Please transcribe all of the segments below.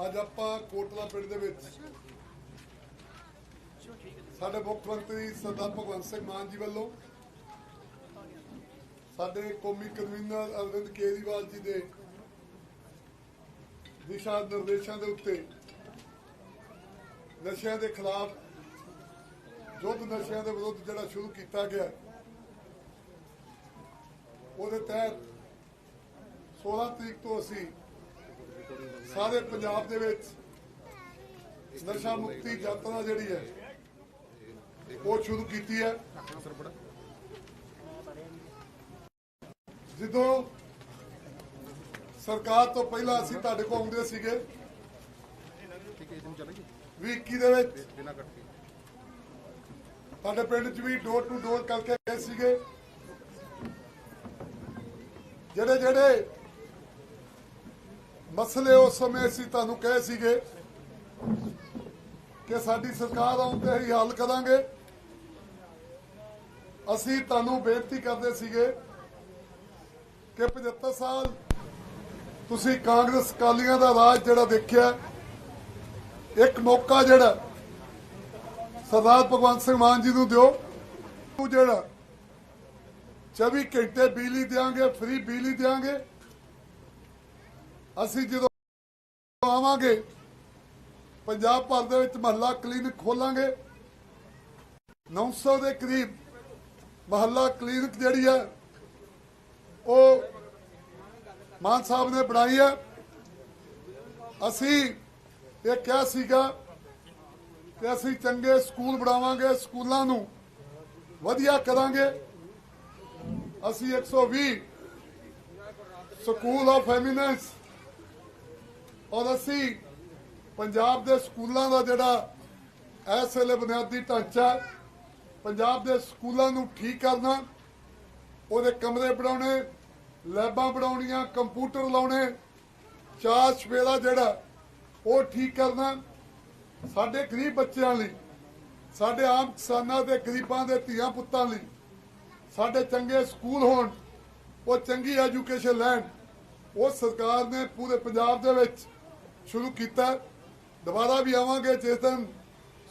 ਅੱਜ ਆਪਾਂ ਕੋਟਲਾ ਪਿੰਡ ਦੇ ਵਿੱਚ ਸਾਡੇ ਮੁੱਖ ਮੰਤਰੀ ਸਰਦਾਰ ਭਗਵੰਤ ਸਿੰਘ ਮਾਨ ਜੀ ਵੱਲੋਂ ਸਾਡੇ ਕੌਮੀ ਕਨਵੀਨਰ ਅਰਵਿੰਦ ਕੇਜਰੀਵਾਲ ਜੀ ਦੇ ਦਿਸ਼ਾ ਨਿਰਦੇਸ਼ਾਂ ਦੇ ਉੱਤੇ ਨਸ਼ਿਆਂ ਦੇ ਖਿਲਾਫ ਯੁੱਧ ਨਸ਼ਿਆਂ ਦੇ ਵਿਰੁੱਧ ਜਿਹੜਾ ਸ਼ੁਰੂ ਕੀਤਾ ਗਿਆ, ਉਹਦੇ ਤਹਿਤ 16 ਤਰੀਕ ਤੋਂ ਅਸੀਂ ਸਾਰੇ ਪੰਜਾਬ ਦੇ ਵਿੱਚ ਨਸ਼ਾ ਮੁਕਤੀ ਯਾਤਰਾ ਜਿਹੜੀ ਹੈ, ਉਹ ਸ਼ੁਰੂ ਕੀਤੀ ਹੈ। ਜਦੋਂ ਸਰਕਾਰ ਤੋਂ ਪਹਿਲਾਂ ਅਸੀਂ ਤੁਹਾਡੇ ਕੋਲ ਆਉਂਦੇ ਸੀਗੇ ਵੀ 21 ਦੇ ਵਿੱਚ ਤੁਹਾਡੇ ਪਿੰਡ 'ਚ ਵੀ ਡੋਰ ਟੂ ਡੋਰ ਕਰਕੇ ਗਏ ਸੀਗੇ। ਜਿਹੜੇ ਜਿਹੜੇ ਮਸਲੇ ਉਸ ਸਮੇਂ ਅਸੀਂ ਤੁਹਾਨੂੰ ਕਹੇ ਸੀਗੇ ਕਿ ਸਾਡੀ ਸਰਕਾਰ ਆਉਣ ਤੇ ਹੀ ਹੱਲ ਕਰਾਂਗੇ। ਅਸੀਂ ਤੁਹਾਨੂੰ ਬੇਨਤੀ ਕਰਦੇ ਸੀਗੇ ਕਿ 75 ਸਾਲ ਤੁਸੀਂ ਕਾਂਗਰਸ ਕਾਲੀਆਂ ਦਾ ਰਾਜ ਜਿਹੜਾ ਦੇਖਿਆ, ਇੱਕ ਮੌਕਾ ਜਿਹੜਾ ਸਰਦਾਰ ਭਗਵੰਤ ਸਿੰਘ ਮਾਨ ਜੀ ਨੂੰ ਦਿਓ। ਜਿਹੜਾ 24 ਘੰਟੇ ਬਿਜਲੀ ਦੇਾਂਗੇ ਫ੍ਰੀ ਬਿਜਲੀ ਦੇਾਂਗੇ ਅਸੀਂ ਜਦੋਂ ਆਵਾਂਗੇ, ਪੰਜਾਬ ਭਰ ਦੇ ਵਿੱਚ ਮਹੱਲਾ ਕਲੀਨਿਕ ਖੋਲਾਂਗੇ। 900 ਦੇ ਕਰੀਬ ਮਹੱਲਾ ਕਲੀਨਿਕ ਜਿਹੜੀ ਹੈ, ਉਹ ਮਾਨ ਸਾਹਿਬ ਨੇ ਬਣਾਈ ਹੈ। ਅਸੀਂ ਇਹ ਕਿਹਾ ਸੀਗਾ ਕਿ ਅਸੀਂ ਚੰਗੇ ਸਕੂਲ ਬਣਾਵਾਂਗੇ, ਸਕੂਲਾਂ ਨੂੰ ਵਧੀਆ ਕਰਾਂਗੇ। ਅਸੀਂ 120 ਸਕੂਲ ਆਫ ਐਮੀਨੈਂਸ ਔਰ ਅਸੀਂ ਪੰਜਾਬ ਦੇ ਸਕੂਲਾਂ ਦਾ ਜਿਹੜਾ ਇਸ ਵੇਲੇ ਬੁਨਿਆਦੀ ਢਾਂਚਾ ਪੰਜਾਬ ਦੇ ਸਕੂਲਾਂ ਨੂੰ ਠੀਕ ਕਰਨਾ, ਉਹਦੇ ਕਮਰੇ ਬਣਾਉਣੇ, ਲੈਬਾਂ ਬਣਾਉਣੀਆਂ, ਕੰਪਿਊਟਰ ਲਾਉਣੇ, ਚਾਰ ਸਵੇਰਾ ਜਿਹੜਾ, ਉਹ ਠੀਕ ਕਰਨਾ ਸਾਡੇ ਗਰੀਬ ਬੱਚਿਆਂ ਲਈ, ਸਾਡੇ ਆਮ ਕਿਸਾਨਾਂ ਦੇ ਗਰੀਬਾਂ ਦੇ ਧੀਆਂ ਪੁੱਤਾਂ ਲਈ, ਸਾਡੇ ਚੰਗੇ ਸਕੂਲ ਹੋਣ, ਉਹ ਚੰਗੀ ਐਜੂਕੇਸ਼ਨ ਲੈਣ, ਉਹ ਸਰਕਾਰ ਨੇ ਪੂਰੇ ਪੰਜਾਬ ਦੇ ਵਿੱਚ ਸ਼ੁਰੂ ਕੀਤਾ। ਦੁਬਾਰਾ ਵੀ ਆਵਾਂਗੇ, ਜਿਸ ਦਿਨ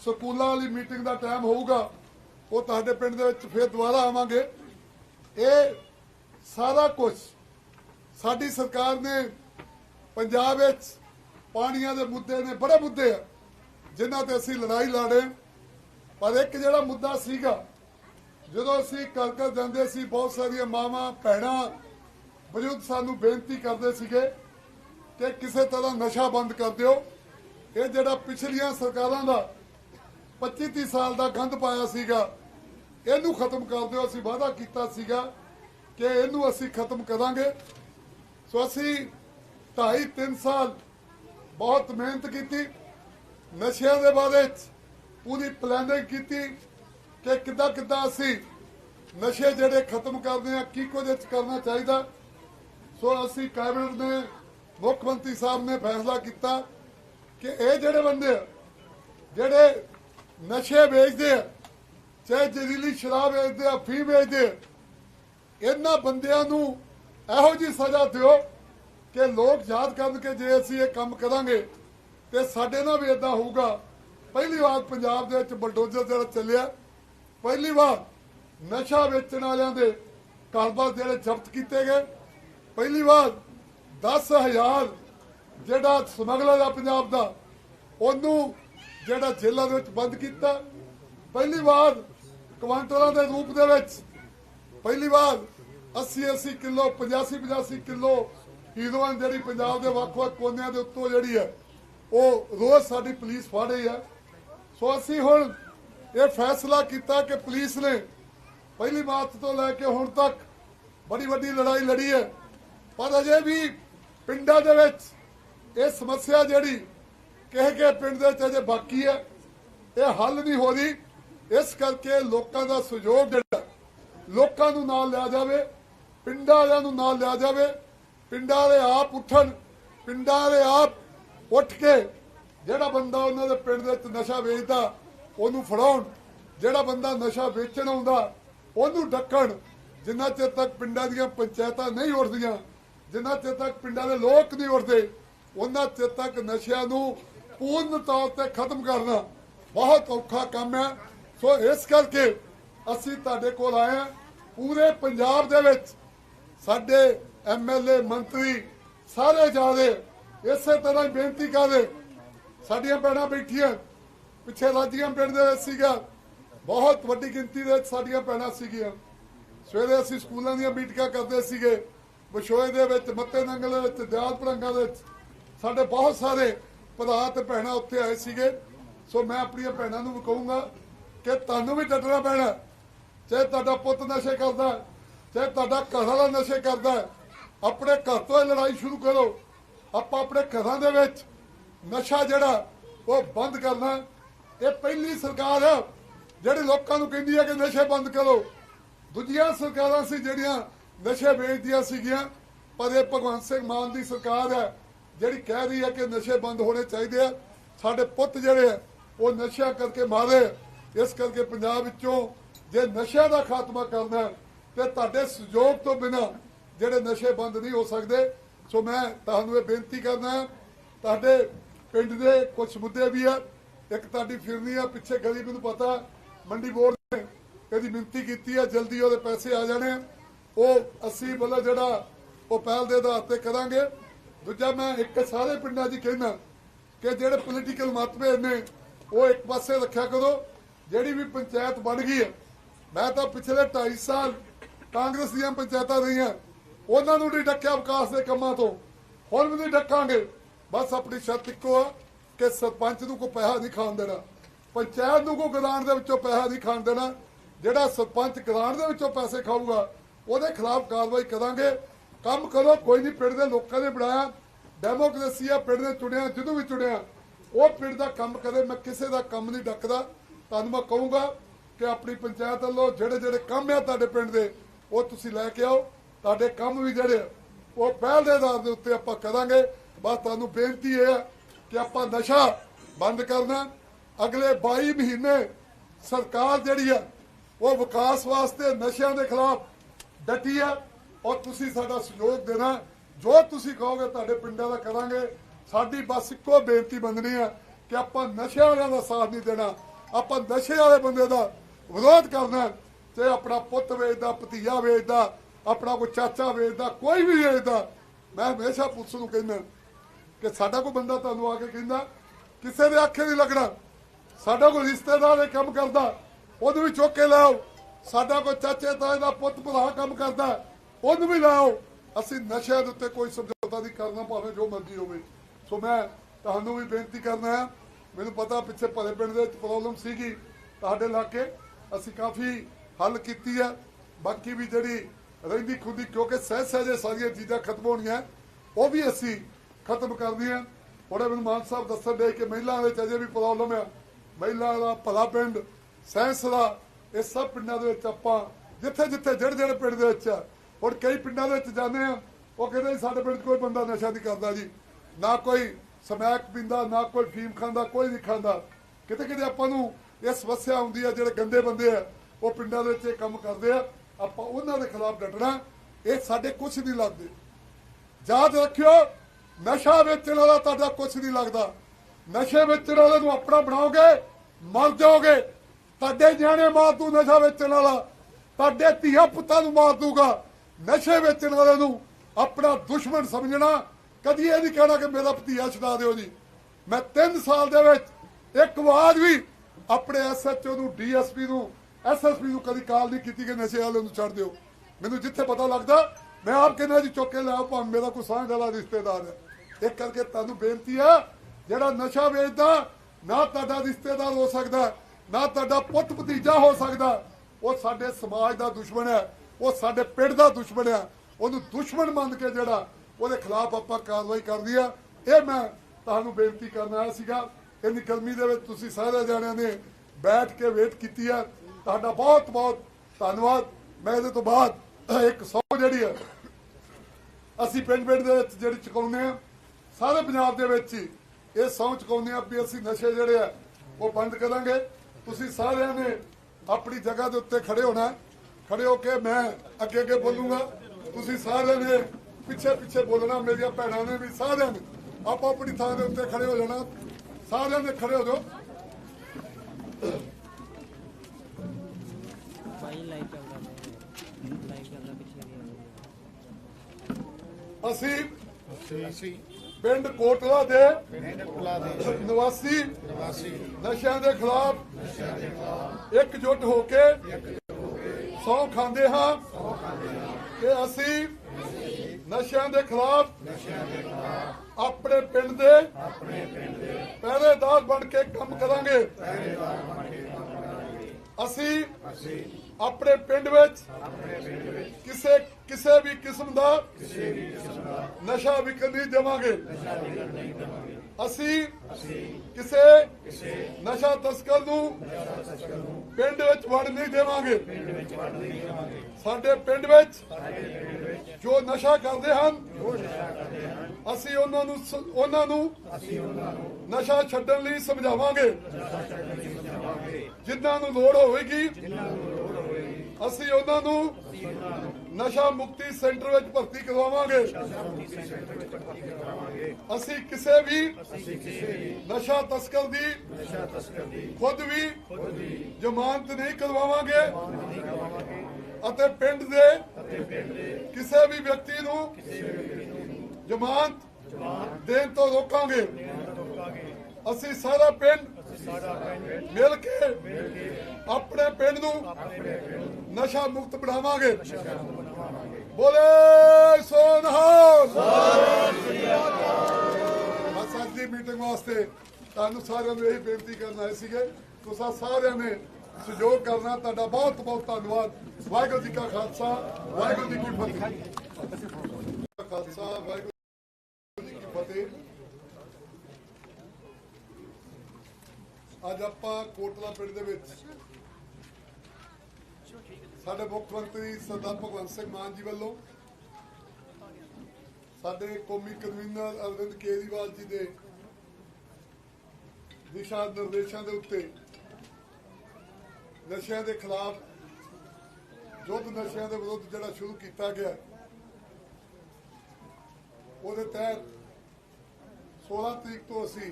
ਸਕੂਲਾਂ ਵਾਲੀ ਮੀਟਿੰਗ ਦਾ ਟਾਈਮ ਹੋਊਗਾ, ਉਹ ਤੁਹਾਡੇ ਪਿੰਡ ਦੇ ਵਿੱਚ ਫਿਰ ਦੁਬਾਰਾ ਆਵਾਂਗੇ। ਇਹ ਸਾਰਾ ਕੁਝ ਸਾਡੀ ਸਰਕਾਰ ਨੇ ਪੰਜਾਬ ਵਿੱਚ ਪਾਣੀਆਂ ਦੇ ਮੁੱਦੇ ਨੇ, ਬੜੇ ਮੁੱਦੇ ਆ, ਜਿਨ੍ਹਾਂ ਤੇ ਅਸੀਂ ਲੜਾਈ ਲੜੇ ਪਰ ਇੱਕ ਜਿਹੜਾ ਮੁੱਦਾ ਸੀਗਾ, ਜਦੋਂ ਅਸੀਂ ਘਰ ਘਰ ਜਾਂਦੇ ਸੀ, ਬਹੁਤ ਸਾਰੀਆਂ ਮਾਵਾਂ, ਭੈਣਾਂ, ਬਜ਼ੁਰਗ ਸਾਨੂੰ ਬੇਨਤੀ ਕਰਦੇ ਸੀਗੇ ਕਿ ਕਿਸੇ ਤਰ੍ਹਾਂ ਨਸ਼ਾ ਬੰਦ ਕਰ ਦਿਓ। ਇਹ ਜਿਹੜਾ ਪਿਛਲੀਆਂ ਸਰਕਾਰਾਂ ਦਾ 25 30 ਸਾਲ ਦਾ ਗੰਦ ਪਾਇਆ ਸੀਗਾ, ਇਹਨੂੰ ਖਤਮ ਕਰ ਦਿਓ। ਅਸੀਂ ਵਾਅਦਾ ਕੀਤਾ ਸੀਗਾ ਕਿ ਇਹਨੂੰ ਅਸੀਂ ਖਤਮ ਕਰਾਂਗੇ। ਸੋ ਅਸੀਂ 2.5 3 ਸਾਲ ਬਹੁਤ ਮਿਹਨਤ ਕੀਤੀ। ਨਸ਼ਿਆਂ ਦੇ ਬਾਰੇ 'ਚ ਪੂਰੀ ਪਲੈਨਿੰਗ ਕੀਤੀ ਕਿ ਕਿੱਦਾਂ ਕਿੱਦਾਂ ਅਸੀਂ ਨਸ਼ੇ ਜਿਹੜੇ ਖਤਮ ਕਰਦੇ ਆ ਕੀ ਕੁਝ 'ਚ ਕਰਨਾ ਚਾਹੀਦਾ। ਸੋ ਅਸੀਂ ਕੈਬਨਿਟ ਨੇ ਮੁੱਖ ਮੰਤਰੀ ਸਾਹਿਬ ਨੇ ਫੈਸਲਾ ਕੀਤਾ ਕਿ ਇਹ ਜਿਹੜੇ ਬੰਦੇ ਜਿਹੜੇ ਨਸ਼ੇ ਵੇਚਦੇ ਆ, ਚਾਹੇ ਜ਼ਹਿਰੀਲੀ ਸ਼ਰਾਬ ਵੇਚਦੇ ਆ ਫੀ ਵੇਚਦੇ ਆ, ਇਹਨਾਂ ਬੰਦਿਆਂ ਨੂੰ ਇਹੋ ਜੀ ਸਜ਼ਾ ਦਿਓ ਕਿ ਲੋਕ ਯਾਦ ਕਰਨ ਕਿ ਜੇ ਅਸੀਂ ਇਹ ਕੰਮ ਕਰਾਂਗੇ ਤੇ ਸਾਡੇ ਨਾਲ ਵੀ ਇਦਾਂ ਹੋਊਗਾ। ਪਹਿਲੀ ਵਾਰ ਪੰਜਾਬ ਦੇ ਵਿੱਚ ਬਲਡੋਜ਼ਰ ਜਿਹੜਾ ਚੱਲਿਆ, ਪਹਿਲੀ ਵਾਰ ਨਸ਼ਾ ਵੇਚਣ ਵਾਲਿਆਂ ਦੇ ਕਾਰੋਬਾਰ ਜਿਹੜੇ ਜ਼ਬਤ ਕੀਤੇ ਗਏ, ਪਹਿਲੀ ਵਾਰ 10000 ਜਿਹੜਾ ਸਮਗਲਰ ਆ ਪੰਜਾਬ ਦਾ, ਉਹਨੂੰ ਜਿਹੜਾ ਜੇਲ੍ਹਾਂ ਦੇ ਵਿੱਚ ਬੰਦ ਕੀਤਾ। ਪਹਿਲੀ ਵਾਰ ਕੁਆਂਟਲਾਂ ਦੇ ਰੂਪ ਦੇ ਵਿੱਚ ਪਹਿਲੀ ਵਾਰ 80 80 ਕਿਲੋ 85 85 ਕਿਲੋ ਹੀਰੋਇਨ ਜਿਹੜੀ ਪੰਜਾਬ ਦੇ ਵੱਖ-ਵੱਖ ਕੋਨਿਆਂ ਦੇ ਉੱਤੋਂ ਜਿਹੜੀ ਹੈ, ਉਹ ਰੋਜ਼ ਸਾਡੀ ਪੁਲਿਸ ਫੜ ਰਹੀ ਹੈ। ਸੋ ਅਸੀਂ ਹੁਣ ਇਹ ਫੈਸਲਾ ਕੀਤਾ ਕਿ ਪੁਲਿਸ ਨੇ ਪਹਿਲੀ ਮਾਰਚ ਤੋਂ ਲੈ ਕੇ ਹੁਣ ਤੱਕ ਬੜੀ ਵੱਡੀ ਲੜਾਈ ਲੜੀ ਹੈ। ਪਰ ਅਜੇ ਵੀ ਪਿੰਡਾਂ ਦੇ ਵਿੱਚ ਇਹ ਸਮੱਸਿਆ ਜਿਹੜੀ ਕਿਸੇ ਕਿਸੇ ਪਿੰਡ ਦੇ ਵਿੱਚ ਅਜੇ ਬਾਕੀ ਹੈ, ਇਹ ਹੱਲ ਨਹੀਂ ਹੋ ਰਹੀ। ਇਸ ਕਰਕੇ ਲੋਕਾਂ ਦਾ ਸਹਿਯੋਗ ਜਿਹੜਾ ਲੋਕਾਂ ਨੂੰ ਨਾਲ ਲਿਆ ਜਾਵੇ, ਪਿੰਡਾਂ ਵਾਲਿਆਂ ਨੂੰ ਨਾਲ ਲਿਆ ਜਾਵੇ। ਪਿੰਡਾਂ ਵਾਲੇ ਆਪ ਉੱਠਣ, ਪਿੰਡਾਂ ਵਾਲੇ ਆਪ ਉੱਠ ਕੇ ਜਿਹੜਾ ਬੰਦਾ ਉਹਨਾਂ ਦੇ ਪਿੰਡ ਦੇ ਵਿੱਚ ਨਸ਼ਾ ਵੇਚਦਾ, ਉਹਨੂੰ ਫੜਾਉਣ। ਜਿਹੜਾ ਬੰਦਾ ਨਸ਼ਾ ਵੇਚਣ ਆਉਂਦਾ, ਉਹਨੂੰ ਡੱਕਣ। ਜਿੰਨਾ ਚਿਰ ਤੱਕ ਪਿੰਡਾਂ ਦੀਆਂ ਪੰਚਾਇਤਾਂ ਨਹੀਂ ਉੱਠਦੀਆਂ ਜਿੰਨਾ ਚਿਰ ਤੱਕ ਪਿੰਡਾਂ ਦੇ ਲੋਕ ਨਹੀਂ ਉੱਠਦੇ, ਉਹਨਾਂ ਚਿਰ ਤੱਕ ਨਸ਼ਿਆਂ ਨੂੰ ਪੂਰਨ ਤੌਰ ਤੇ ਖਤਮ ਕਰਨਾ ਬਹੁਤ ਔਖਾ ਕੰਮ ਹੈ। ਸੋ ਇਸ ਕਰਕੇ ਅਸੀਂ ਤੁਹਾਡੇ ਕੋਲ ਆਏ ਹਾਂ। ਪੂਰੇ ਪੰਜਾਬ ਦੇ ਵਿੱਚ ਸਾਡੇ ਐਮਐਲਏ ਮੰਤਰੀ ਸਾਰੇ ਜਾਦੇ ਇਸੇ ਤਰ੍ਹਾਂ ਹੀ ਬੇਨਤੀ ਕਰਦੇ ਸਾਡੀਆਂ ਭੈਣਾਂ ਬੈਠੀਆਂ, ਪਿੱਛੇ ਰਾਜੀਆਂ ਪਿੰਡ ਦੇ ਵਿੱਚ ਸੀਗਾ। ਬਹੁਤ ਵੱਡੀ ਗਿਣਤੀ ਦੇ ਵਿੱਚ ਸਾਡੀਆਂ ਭੈਣਾਂ ਸੀਗੀਆਂ। ਸਵੇਰੇ ਅਸੀਂ ਸਕੂਲਾਂ ਦੀਆਂ ਮੀਟਿੰਗਾਂ ਕਰਦੇ ਸੀਗੇ। ਵਿਸ਼ੋਏ ਦੇ ਵਿੱਚ, ਮੱਤੇ ਨੰਗਲ ਦੇ ਵਿੱਚ, ਦਿਆਲ ਭੜੰਗਾ ਦੇ ਵਿੱਚ ਸਾਡੇ ਬਹੁਤ ਸਾਰੇ ਭਰਾ ਤੇ ਭੈਣਾਂ ਉੱਥੇ ਆਏ ਸੀਗੇ। ਸੋ ਮੈਂ ਆਪਣੀਆਂ ਭੈਣਾਂ ਨੂੰ ਵੀ ਕਹੂੰਗਾ ਕਿ ਤੁਹਾਨੂੰ ਵੀ ਡਟਣਾ ਪੈਣਾ। ਚਾਹੇ ਤੁਹਾਡਾ ਪੁੱਤ ਨਸ਼ੇ ਕਰਦਾ, ਚਾਹੇ ਤੁਹਾਡਾ ਘਰ ਵਾਲਾ ਨਸ਼ੇ ਕਰਦਾ, ਆਪਣੇ ਘਰ ਤੋਂ ਇਹ ਲੜਾਈ ਸ਼ੁਰੂ ਕਰੋ। ਆਪਾਂ ਆਪਣੇ ਘਰਾਂ ਦੇ ਵਿੱਚ ਨਸ਼ਾ ਜਿਹੜਾ, ਉਹ ਬੰਦ ਕਰਨਾ। ਇਹ ਪਹਿਲੀ ਸਰਕਾਰ ਹੈ ਜਿਹੜੀ ਲੋਕਾਂ ਨੂੰ ਕਹਿੰਦੀ ਹੈ ਕਿ ਨਸ਼ੇ ਬੰਦ ਕਰੋ। ਦੂਜੀਆਂ ਸਰਕਾਰਾਂ ਸੀ ਜਿਹੜੀਆਂ ਨਸ਼ੇ ਵੇਚਦੀਆਂ ਸੀਗੀਆਂ, ਪਰ ਇਹ ਭਗਵੰਤ ਸਿੰਘ ਮਾਨ ਦੀ ਸਰਕਾਰ ਹੈ, ਜਿਹੜੀ ਕਹਿ ਰਹੀ ਹੈ ਕਿ ਨਸ਼ੇ ਬੰਦ ਹੋਣੇ ਚਾਹੀਦੇ ਆ। ਸਾਡੇ ਪੁੱਤ ਜਿਹੜੇ ਉਹ ਨਸ਼ਾ ਕਰਕੇ ਮਾਰੇ। ਇਸ ਕਰਕੇ ਪੰਜਾਬ ਵਿੱਚੋਂ ਜੇ ਨਸ਼ਿਆਂ ਦਾ ਖਾਤਮਾ ਕਰਨਾ ਤੇ ਤੁਹਾਡੇ ਸਹਿਯੋਗ ਤੋਂ ਬਿਨਾ ਜਿਹੜੇ ਨਸ਼ੇ ਬੰਦ ਨਹੀਂ ਹੋ ਸਕਦੇ। ਸੋ ਮੈਂ ਤੁਹਾਨੂੰ ਇਹ ਬੇਨਤੀ ਕਰਨਾ ਤੁਹਾਡੇ ਪਿੰਡ ਦੇ ਕੁਝ ਮੁੱਦੇ ਵੀ ਆ। ਇੱਕ ਤੁਹਾਡੀ ਫਿਰਨੀ ਆ, ਪਿੱਛੇ ਗਲੀ, ਮੈਨੂੰ ਪਤਾ, ਮੰਡੀ ਬੋਰਡ ਨੇ ਇਹਦੀ ਮਿੰਤੀ ਕੀਤੀ ਆ, ਜਲਦੀ ਉਹਦੇ ਪੈਸੇ ਆ ਜਾਣੇ ਉਹ ਅਸੀਂ ਵੱਲੋਂ ਜਿਹੜਾ ਉਹ ਪਹਿਲ ਦੇ ਆਧਾਰ ਤੇ ਕਰਾਂਗੇ। ਦੂਜਾ ਮੈਂ ਇੱਕ ਸਾਰੇ ਪਿੰਡਾਂ 'ਚ ਕਹਿਣਾ ਕਿ ਜਿਹੜੇ ਪੋਲੀਟੀਕਲ ਮਤਭੇਦ ਨੇ, ਉਹ ਇੱਕ ਪਾਸੇ ਰੱਖਿਆ ਕਰੋ। ਜਿਹੜੀ ਵੀ ਪੰਚਾਇਤ ਬਣ ਗਈ ਹੈ, ਮੈਂ ਤਾਂ ਪਿਛਲੇ 2.5 ਸਾਲ ਕਾਂਗਰਸ ਦੀਆਂ ਪੰਚਾਇਤਾਂ ਰਹੀਆਂ, ਉਹਨਾਂ ਨੂੰ ਨਹੀਂ ਡੱਕਿਆ ਵਿਕਾਸ ਦੇ ਕੰਮਾਂ ਤੋਂ। ਹੁਣ ਵੀ ਨਹੀਂ ਡੱਕਾਂਗੇ। ਬਸ ਆਪਣੀ ਸ਼ਰਤ ਇੱਕੋ ਆ ਕਿ ਸਰਪੰਚ ਨੂੰ ਕੋਈ ਪੈਸਾ ਨਹੀਂ ਖਾਣ ਦੇਣਾ, ਪੰਚਾਇਤ ਨੂੰ ਕੋਈ ਗ੍ਰਾਂਟ ਦੇ ਵਿੱਚੋਂ ਪੈਸਾ ਨਹੀਂ ਖਾਣ ਦੇਣਾ। ਜਿਹੜਾ ਸਰਪੰਚ ਗ੍ਰਾਂਟ ਦੇ ਵਿੱਚੋਂ ਪੈਸੇ ਖਾਊਗਾ ਉਹਦੇ ਖਿਲਾਫ ਕਾਰਵਾਈ ਕਰਾਂਗੇ। ਕੰਮ ਕਰੋ, ਕੋਈ ਨਹੀਂ, ਪਿੰਡ ਦੇ ਲੋਕਾਂ ਨੇ ਬਣਾਇਆ। ਡੈਮੋਕ੍ਰੇਸੀ ਆ, ਪਿੰਡ ਨੇ ਚੁਣਿਆ ਜਦੋਂ ਵੀ ਚੁਣਿਆ। ਉਹ ਪਿੰਡ ਦਾ ਕੰਮ ਕਰੇ, ਮੈਂ ਕਿਸੇ ਦਾ ਕੰਮ ਨਹੀਂ ਡੱਕਦਾ। ਤੁਹਾਨੂੰ ਮੈਂ ਕਹੂੰਗਾ ਕਿ ਆਪਣੀ ਪੰਚਾਇਤ ਵੱਲੋਂ ਜਿਹੜੇ ਜਿਹੜੇ ਕੰਮ ਆ ਤੁਹਾਡੇ ਪਿੰਡ ਦੇ, ਉਹ ਤੁਸੀਂ ਲੈ ਕੇ ਆਓ। ਤੁਹਾਡੇ ਕੰਮ ਵੀ ਜਿਹੜੇ ਉਹ ਪਹਿਲ ਦੇ ਆਧਾਰ ਦੇ ਉੱਤੇ ਆਪਾਂ ਕਰਾਂਗੇ। ਬਸ ਤੁਹਾਨੂੰ ਬੇਨਤੀ ਇਹ ਹੈ ਕਿ ਆਪਾਂ ਨਸ਼ਾ ਬੰਦ ਕਰਨਾ। ਅਗਲੇ 22 ਮਹੀਨੇ ਸਰਕਾਰ ਜਿਹੜੀ ਆ, ਉਹ ਵਿਕਾਸ ਵਾਸਤੇ ਨਸ਼ਿਆਂ ਦੇ ਖਿਲਾਫ ਡਟੀ ਆ। ਔਰ ਤੁਸੀਂ ਸਾਡਾ ਸਹਿਯੋਗ ਦੇਣਾ। ਜੋ ਤੁਸੀਂ ਕਹੋਗੇ, ਤੁਹਾਡੇ ਪਿੰਡਾਂ ਦਾ ਕਰਾਂਗੇ। ਸਾਡੀ ਬਸ ਇੱਕੋ ਬੇਨਤੀ ਬੰਦਨੀ ਆ ਕਿ ਆਪਾਂ ਨਸ਼ਿਆਂ ਵਾਲਿਆਂ ਦਾ ਸਾਥ ਨਹੀਂ ਦੇਣਾ। ਆਪਾਂ ਨਸ਼ੇ ਵਾਲੇ ਬੰਦੇ ਦਾ ਵਿਰੋਧ ਕਰਨਾ ਤੇ ਆਪਣਾ ਪੁੱਤ ਵੇਚਦਾ, ਭਤੀਆ ਵੇਚਦਾ, ਆਪਣਾ ਕੋਈ ਚਾਚਾ ਵੇਚਦਾ, ਕੋਈ ਵੀ ਵੇਚਦਾ। ਮੈਂ ਹਮੇਸ਼ਾ ਪੁਲਿਸ ਨੂੰ ਕਹਿੰਦਾ ਕਿ ਸਾਡਾ ਕੋਈ ਬੰਦਾ ਤੁਹਾਨੂੰ ਆ ਕੇ ਕਹਿੰਦਾ, ਕਿਸੇ ਦੇ ਆਖੇ ਨਹੀਂ ਲੱਗਣਾ। ਸਾਡਾ ਕੋਈ ਰਿਸ਼ਤੇਦਾਰ ਇਹ ਕੰਮ ਕਰਦਾ, ਉਹਦੇ ਵੀ ਚੁੱਕ ਕੇ ਲਾਓ ਸਾਡਾ ਕੋਈ ਚਾਚੇ ਤਾਏ ਇਹਦਾ ਪੁੱਤ ਭਰਾ ਕੰਮ ਕਰਦਾ ਉਹਨੂੰ ਵੀ ਲਾਓ ਅਸੀਂ ਨਸ਼ਿਆਂ ਦੇ ਉੱਤੇ ਕੋਈ ਸਮਝੌਤਾ ਨਹੀਂ ਕਰਨਾ, ਭਾਵੇਂ ਜੋ ਮਰਜ਼ੀ ਹੋਵੇ। ਸੋ ਮੈਂ ਤੁਹਾਨੂੰ ਵੀ ਬੇਨਤੀ ਕਰਨਾ ਹੈ, ਮੈਨੂੰ ਪਤਾ ਪਿੱਛੇ ਭਲੇ ਪਿੰਡ ਦੇ ਵਿੱਚ ਪ੍ਰੋਬਲਮ ਸੀਗੀ, ਤੁਹਾਡੇ ਇਲਾਕੇ। ਅਸੀਂ ਕਾਫੀ ਹੱਲ ਕੀਤੀ ਹੈ। ਬਾਕੀ ਵੀ ਜਿਹੜੀ ਰਹਿੰਦੀ ਖੁਦੀ, ਕਿਉਂਕਿ ਸਹਿ ਸਹਿਜੇ ਸਾਰੀਆਂ ਚੀਜ਼ਾਂ ਖਤਮ ਹੋਣੀਆਂ, ਉਹ ਵੀ ਅਸੀਂ ਖਤਮ ਕਰਦੀਆਂ ਉਹਦੇ ਮੈਨੂੰ ਮਾਨ ਸਾਹਿਬ ਦੱਸਣ ਦੇ ਕਿ ਮਹਿਲਾ ਵਿੱਚ ਅਜੇ ਵੀ ਪ੍ਰੋਬਲਮ ਹੈ ਮਹਿਲਾ ਦਾ ਭਲਾ ਪਿੰਡ ਸੈਂਸ ਦਾ ਇਹ ਸਭ ਪਿੰਡਾਂ ਦੇ ਵਿੱਚ ਆਪਾਂ, ਜਿੱਥੇ ਜਿੱਥੇ ਜਿਹੜੇ ਜਿਹੜੇ ਪਿੰਡ ਦੇ ਵਿੱਚ ਆ, ਹੁਣ ਕਈ ਪਿੰਡਾਂ ਦੇ ਵਿੱਚ ਜਾਂਦੇ ਆ, ਉਹ ਕਹਿੰਦੇ ਜੀ ਸਾਡੇ ਪਿੰਡ ਕੋਈ ਬੰਦਾ ਨਸ਼ਾ ਨਹੀਂ ਕਰਦਾ ਜੀ। ਨਾ ਕੋਈ ਸਮੈਕ ਪੀਂਦਾ, ਨਾ ਕੋਈ ਫੀਮ ਖਾਂਦਾ, ਕੋਈ ਨਹੀਂ ਖਾਂਦਾ। ਕਿਤੇ ਕਿਤੇ ਆਪਾਂ ਨੂੰ ਇਹ ਸਮੱਸਿਆ ਆਉਂਦੀ ਆ, ਜਿਹੜੇ ਗੰਦੇ ਬੰਦੇ ਆ, ਉਹ ਪਿੰਡਾਂ ਦੇ ਵਿੱਚ ਇਹ ਕੰਮ ਕਰਦੇ ਆ। ਆਪਾਂ ਉਹਨਾਂ ਦੇ ਖਿਲਾਫ ਡਟਣਾ, ਇਹ ਸਾਡੇ ਕੁਝ ਨਹੀਂ ਲੱਗਦੇ। ਯਾਦ ਰੱਖਿਓ, ਨਸ਼ਾ ਵੇਚਣ ਵਾਲਾ ਤੁਹਾਡਾ ਕੁਝ ਨਹੀਂ ਲੱਗਦਾ। ਨਸ਼ੇ ਵੇਚਣ ਵਾਲੇ ਨੂੰ ਆਪਣਾ ਬਣਾਓਗੇ, ਮਰ ਜਾਓਗੇ। ਤੁਹਾਡੇ ਨਿਆਣੇ ਮਾਰ ਦੂ ਨਸ਼ਾ ਵੇਚਣ ਵਾਲਾ, ਤੁਹਾਡੇ ਧੀਆ ਪੁੱਤਾਂ ਨੂੰ ਮਾਰ ਦੂਗਾ, ਨਸ਼ੇ ਵੇਚਣ ਵਾਲੇ ਨੂੰ ਆਪਣਾ ਦੁਸ਼ਮਣ ਸਮਝਣਾ, ਕਦੀ ਇਹ ਨਹੀਂ ਕਹਿਣਾ ਕਿ ਮੇਰਾ ਭਤੀਆ ਛਡਾ ਦਿਓ ਜੀ। ਮੈਂ 3 ਸਾਲ ਦੇ ਵਿੱਚ ਇੱਕ ਵਾਰ ਵੀ ਆਪਣੇ ਐਸਐਚਓ ਨੂੰ ਡੀਐਸਪੀ ਨੂੰ ਐਸਐਸਪੀ ਨੂੰ ਕਦੀ ਕਾਲ ਨਹੀਂ ਕੀਤੀ ਕਿ ਨਸ਼ੇ ਵਾਲੇ ਨੂੰ ਛੱਡ ਦਿਓ। ਮੈਨੂੰ ਜਿੱਥੇ ਪਤਾ ਲੱਗਦਾ, ਮੈਂ ਆਪ ਕਹਿੰਦਾ ਜੀ, ਚੁੱਕ ਕੇ ਲਿਆ ਭਾਵੇਂ ਮੇਰਾ ਕੋਈ ਸਾਂਝ ਵਾਲਾ ਰਿਸ਼ਤੇਦਾਰ ਹੈ। ਇਹ ਕਰਕੇ ਤੁਹਾਨੂੰ ਬੇਨਤੀ ਆ ਜਿਹੜਾ ਨਸ਼ਾ ਵੇਚਦਾ, ਨਾ ਤੁਹਾਡਾ ਰਿਸ਼ਤੇਦਾਰ ਹੋ ਸਕਦਾ। ਨਾ ਤੁਹਾਡਾ ਪੁੱਤ ਭਤੀਜਾ ਹੋ ਸਕਦਾ। ਉਹ ਸਾਡੇ ਸਮਾਜ ਦਾ ਦੁਸ਼ਮਣ ਹੈ, ਉਹ ਸਾਡੇ ਪਿੰਡ ਦਾ ਦੁਸ਼ਮਣ ਹੈ। ਉਹਨੂੰ ਦੁਸ਼ਮਣ ਮੰਨ ਕੇ ਜਿਹੜਾ ਉਹਦੇ ਖਿਲਾਫ ਆਪਾਂ ਕਾਰਵਾਈ ਕਰਦੀ ਆ। ਇਹ ਮੈਂ ਤੁਹਾਨੂੰ ਬੇਨਤੀ ਕਰਨ ਆਇਆ ਸੀਗਾ। ਇੰਨੀ ਗਰਮੀ ਦੇ ਵਿੱਚ ਤੁਸੀਂ ਸਾਰੇ ਜਾਣਿਆਂ ਨੇ ਬੈਠ ਕੇ ਵੇਟ ਕੀਤੀ ਆ। ਤੁਹਾਡਾ ਬਹੁਤ ਬਹੁਤ ਧੰਨਵਾਦ। ਮੈਂ ਇਹਦੇ ਤੋਂ ਬਾਅਦ ਇੱਕ ਸੌ ਜਿਹੜੀ ਆ, ਅਸੀਂ ਪਿੰਡ ਪਿੰਡ ਦੇ ਵਿੱਚ ਜਿਹੜੀ ਚੁਕਾਉਂਦੇ ਆ, ਸਾਰੇ ਪੰਜਾਬ ਦੇ ਵਿੱਚ ਹੀ ਇਹ ਸਹੁੰ ਚੁਕਾਉਂਦੇ ਆ ਵੀ ਅਸੀਂ ਨਸ਼ੇ ਜਿਹੜੇ ਆ, ਉਹ ਬੰਦ ਕਰਾਂਗੇ। ਤੁਸੀਂ ਸਾਰਿਆਂ ਨੇ ਆਪਣੀ ਜਗ੍ਹਾ ਦੇ ਉੱਤੇ ਖੜੇ ਹੋਣਾ। ਖੜੇ ਹੋ ਕੇ ਮੈਂ ਅੱਗੇ ਅੱਗੇ ਬੋਲੂੰਗਾ। ਤੁਸੀਂ ਸਾਰਿਆਂ ਨੇ ਪਿੱਛੇ ਪਿੱਛੇ ਬੋਲਣਾ ਮੇਰੀਆਂ ਭੈਣਾਂ ਨੇ ਵੀ ਸਾਰਿਆਂ ਨੇ। ਆਪੋ ਆਪਣੀ ਥਾਂ ਦੇ ਉੱਤੇ ਖੜੇ ਹੋ ਜਾਣਾ। ਸਾਰਿਆਂ ਨੇ ਖੜੇ ਹੋ ਜਾਓ। ਭਾਈ ਚੱਲਦਾ ਚੱਲਦਾ ਪਿੱਛੇ ਅਸੀਂ ਅਸੀਂ ਪਿੰਡ ਕੋਟਲਾ ਦੇ ਨਿਵਾਸੀ ਨਿਵਾਸੀ। ਨਸ਼ਿਆਂ ਦੇ ਖਿਲਾਫ ਇਕਜੁੱਟ ਹੋ ਕੇ ਸੌ ਖਾਂਦੇ ਹਾਂ। ਕਿ ਅਸੀਂ ਨਸ਼ਿਆਂ ਦੇ ਖਿਲਾਫ ਆਪਣੇ ਪਿੰਡ ਦੇ ਪਹਿਰੇਦਾਰ ਬਣ ਕੇ ਕੰਮ ਕਰਾਂਗੇ। ਅਸੀਂ ਆਪਣੇ ਪਿੰਡ ਵਿੱਚ ਕਿਸੇ ਕਿਸੇ ਵੀ ਕਿਸਮ ਦਾ ਨਸ਼ਾ ਵਿਕਣ ਨਹੀਂ ਦੇਵਾਂਗੇ। ਅਸੀਂ ਕਿਸੇ ਨਸ਼ਾ ਤਸਕਰ ਨੂੰ ਪਿੰਡ ਵਿੱਚ ਵੜ ਨਹੀਂ ਦੇਵਾਂਗੇ। ਸਾਡੇ ਪਿੰਡ ਵਿੱਚ ਜੋ ਨਸ਼ਾ ਕਰਦੇ ਹਨ, ਅਸੀਂ ਉਹਨਾਂ ਨੂੰ ਉਹਨਾਂ ਨੂੰ ਨਸ਼ਾ ਛੱਡਣ ਲਈ ਸਮਝਾਵਾਂਗੇ। ਜਿਨ੍ਹਾਂ ਨੂੰ ਲੋੜ ਹੋਵੇਗੀ, ਅਸੀਂ ਉਹਨਾਂ ਨੂੰ ਨਸ਼ਾ ਮੁਕਤੀ ਸੈਂਟਰ ਵਿੱਚ ਭਰਤੀ ਕਰਵਾਵਾਂਗੇ। ਅਸੀਂ ਕਿਸੇ ਵੀ ਨਸ਼ਾ ਤਸਕਰ ਦੀ ਖੁਦ ਵੀ ਜ਼ਮਾਨਤ ਨਹੀਂ ਕਰਵਾਵਾਂਗੇ। ਅਤੇ ਪਿੰਡ ਦੇ ਕਿਸੇ ਵੀ ਵਿਅਕਤੀ ਨੂੰ ਜ਼ਮਾਨਤ ਦੇਣ ਤੋਂ ਰੋਕਾਂਗੇ। ਅਸੀਂ ਸਾਰਾ ਪਿੰਡ ਮਿਲ ਕੇ ਆਪਣੇ ਪਿੰਡ ਨੂੰ ਨਸ਼ਾ ਮੁਕਤ ਬਣਾਵਾਂਗੇ। ਬੋਲੇ ਸੋਨਹਾਲ ਬਸ ਅੱਜ ਦੀ ਮੀਟਿੰਗ ਵਾਸਤੇ ਤੁਹਾਨੂੰ ਸਾਰਿਆਂ ਨੂੰ ਇਹ ਬੇਨਤੀ ਕਰਨ ਆਏ ਸੀਗੇ। ਤੁਸੀਂ ਸਾਰਿਆਂ ਨੇ ਸਹਿਯੋਗ ਕਰਨਾ, ਤੁਹਾਡਾ ਬਹੁਤ ਬਹੁਤ ਧੰਨਵਾਦ। ਵਾਹਿਗੁਰੂ ਜੀ ਕਾ ਖਾਲਸਾ, ਵਾਹਿਗੁਰੂ ਜੀ ਕੀ ਫਤਿਹ। ਖਾਲਸਾ, ਵਾਹਿਗੁਰੂ ਜੀ ਕੀ ਫਤਿਹ। ਅੱਜ ਆਪਾਂ ਕੋਟਲਾ ਪਿੰਡ ਦੇ ਵਿੱਚ ਸਾਡੇ ਮੁੱਖ ਮੰਤਰੀ ਸਰਦਾਰ ਭਗਵੰਤ ਸਿੰਘ ਮਾਨ ਜੀ ਵੱਲੋਂ ਸਾਡੇ ਕੌਮੀ ਕਨਵੀਨਰ ਅਰਵਿੰਦ ਕੇਜਰੀਵਾਲ ਜੀ ਦੇ ਦਿਸ਼ਾ ਨਿਰਦੇਸ਼ਾਂ ਦੇ ਉੱਤੇ ਨਸ਼ਿਆਂ ਦੇ ਖਿਲਾਫ, ਯੁੱਧ ਨਸ਼ਿਆਂ ਦੇ ਵਿਰੁੱਧ ਜਿਹੜਾ ਸ਼ੁਰੂ ਕੀਤਾ ਗਿਆ, ਉਹਦੇ ਤਹਿਤ 16 ਤਰੀਕ ਤੋਂ ਅਸੀਂ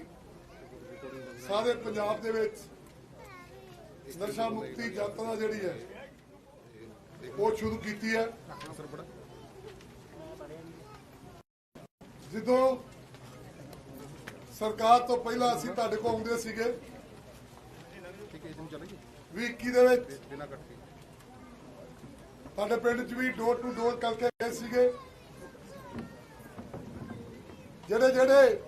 ਸਾਰੇ ਪੰਜਾਬ ਦੇ ਵਿੱਚ ਨਸ਼ਾ ਮੁਕਤੀ ਯਾਤਰਾ ਜਿਹੜੀ ਹੈ ਉਹ ਸ਼ੁਰੂ ਕੀਤੀ ਹੈ। ਜਦੋਂ ਸਰਕਾਰ ਤੋਂ ਪਹਿਲਾਂ ਅਸੀਂ ਤੁਹਾਡੇ ਕੋਲ ਆਉਂਦੇ ਸੀਗੇ ਠੀਕ ਹੈ ਇਹਨੂੰ ਚਲੇ 21 ਦੇ ਵਿੱਚ ਬਿਨਾ ਕੱਟ ਕੇ ਸਾਡੇ ਪਿੰਡ 'ਚ ਵੀ ਡੋਰ ਟੂ ਡੋਰ ਕਰਕੇ ਗਏ ਸੀਗੇ। ਜਿਹੜੇ ਜਿਹੜੇ